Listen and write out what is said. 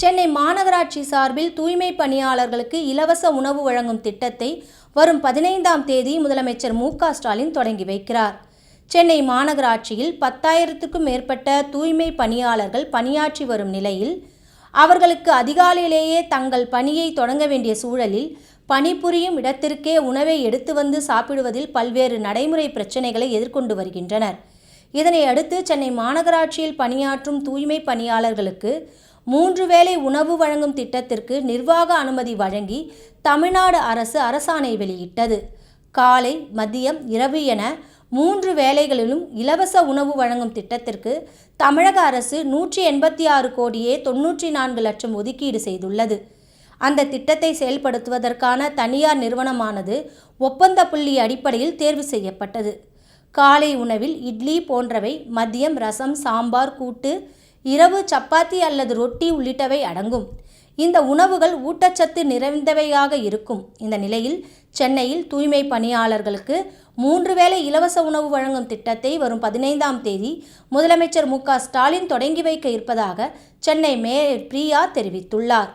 சென்னை மாநகராட்சி சார்பில் தூய்மை பணியாளர்களுக்கு இலவச உணவு வழங்கும் திட்டத்தை வரும் பதினைந்தாம் தேதி முதலமைச்சர் மு க ஸ்டாலின் தொடங்கி வைக்கிறார். சென்னை மாநகராட்சியில் பத்தாயிரத்துக்கும் மேற்பட்ட தூய்மை பணியாளர்கள் பணியாற்றி வரும் நிலையில் அவர்களுக்கு அதிகாலையிலேயே தங்கள் பணியை தொடங்க வேண்டிய சூழலில் பணிபுரியும் இடத்திற்கே உணவை எடுத்து வந்து சாப்பிடுவதில் பல்வேறு நடைமுறை பிரச்சினைகளை எதிர்கொண்டு வருகின்றனர். இதனை அடுத்து சென்னை மாநகராட்சியில் பணியாற்றும் தூய்மை பணியாளர்களுக்கு மூன்று வேளை உணவு வழங்கும் திட்டத்திற்கு நிர்வாக அனுமதி வழங்கி தமிழ்நாடு அரசு அரசாணை வெளியிட்டது. காலை மதியம் இரவு என மூன்று வேளைகளிலும் இலவச உணவு வழங்கும் திட்டத்திற்கு தமிழக அரசு நூற்றி எண்பத்தி ஆறு கோடியே தொன்னூற்றி நான்கு லட்சம் ஒதுக்கீடு செய்துள்ளது. அந்த திட்டத்தை செயல்படுத்துவதற்கான தனியார் நிறுவனமானது ஒப்பந்த புள்ளி அடிப்படையில் தேர்வு செய்யப்பட்டது. காலை உணவில் இட்லி போன்றவை மதியம் ரசம் சாம்பார் கூட்டு இரவு சப்பாத்தி அல்லது ரொட்டி உள்ளிட்டவை அடங்கும். இந்த உணவுகள் ஊட்டச்சத்து நிறைந்தவையாக இருக்கும். இந்த நிலையில் சென்னையில் தூய்மை பணியாளர்களுக்கு மூன்று வேளை இலவச உணவு வழங்கும் திட்டத்தை வரும் பதினைந்தாம் தேதி முதலமைச்சர் மு ஸ்டாலின் தொடங்கி வைக்க இருப்பதாக சென்னை மேயர் பிரியா தெரிவித்துள்ளார்.